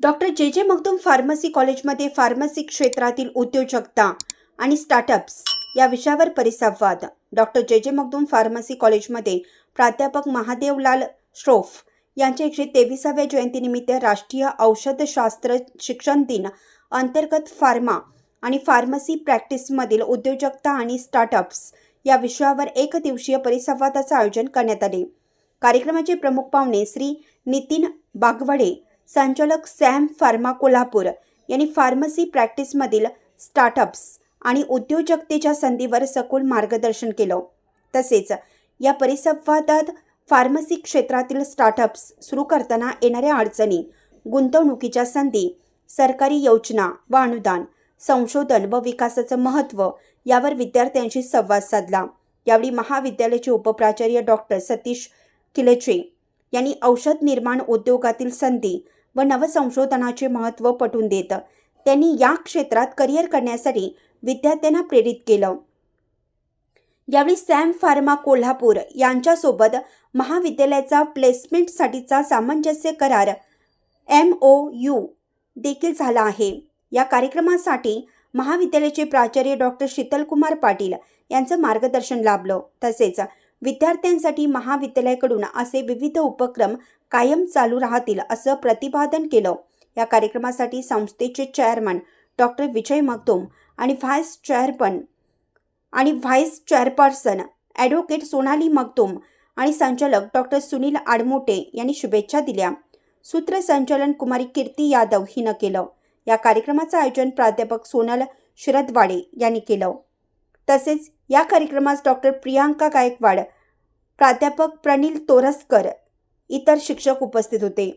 Doctor जे जे Magdum pharmacy कॉलेजमध्ये फार्मसी क्षेत्रातील उद्योजकता आणि स्टार्टअप्स या विषयावर परिसंवाद. डॉक्टर जे जे मगदूम फार्मसी कॉलेजमध्ये प्राध्यापक महादेवलाल श्रोफ यांच्या एकशे तेविसाव्या जयंतीनिमित्त राष्ट्रीय औषधशास्त्र शिक्षण दिन अंतर्गत फार्मा आणि फार्मसी प्रॅक्टिसमधील उद्योजकता आणि स्टार्टअप्स या विषयावर एक दिवसीय परिसंवादाचं आयोजन करण्यात आले. कार्यक्रमाचे प्रमुख पाहुणे श्री नितीन बागवडे संचालक सॅम फार्मा कोल्हापूर यांनी फार्मसी प्रॅक्टिसमधील स्टार्टअप्स आणि उद्योजकतेच्या संधीवर सखोल मार्गदर्शन केलं. तसेच या परिसंवादात फार्मसी क्षेत्रातील स्टार्टअप्स सुरू करताना येणाऱ्या अडचणी गुंतवणुकीच्या संधी सरकारी योजना व अनुदान संशोधन व विकासाचं महत्त्व यावर विद्यार्थ्यांशी संवाद साधला. यावेळी महाविद्यालयाचे उपप्राचार्य डॉक्टर सतीश किलेचे यांनी औषध निर्माण उद्योगातील संधी व नवसंशोधनाचे महत्त्व पटवून देत. त्यांनी या क्षेत्रात करिअर करण्यासाठी विद्यार्थ्यांना प्रेरित केलं. यावेळी सॅम फार्मा कोल्हापूर यांच्यासोबत महाविद्यालयाचा प्लेसमेंटसाठीचा सामंजस्य करार एम ओ यू देखील झाला आहे. या कार्यक्रमासाठी महाविद्यालयाचे प्राचार्य डॉक्टर शीतलकुमार पाटील यांचं मार्गदर्शन लाभलं. तसेच विद्यार्थ्यांसाठी महाविद्यालयाकडून असे विविध उपक्रम कायम चालू राहतील असं प्रतिपादन केलं. या कार्यक्रमासाठी संस्थेचे चेअरमन डॉक्टर विजय मगदूम आणि व्हाईस चेअरपन आणि vice chairperson advocate Sonali Magdum आणि संचालक डॉक्टर सुनील आडमोटे यांनी शुभेच्छा दिल्या. सूत्रसंचालन कुमारी कीर्ती यादव हिनं केलं. या कार्यक्रमाचं आयोजन प्राध्यापक सोनल शिरदवाडे यांनी केलं. तसेच या कार्यक्रमास डॉक्टर प्रियांका गायकवाड प्राध्यापक प्रनिल तोरसकर इतर शिक्षक उपस्थित होते.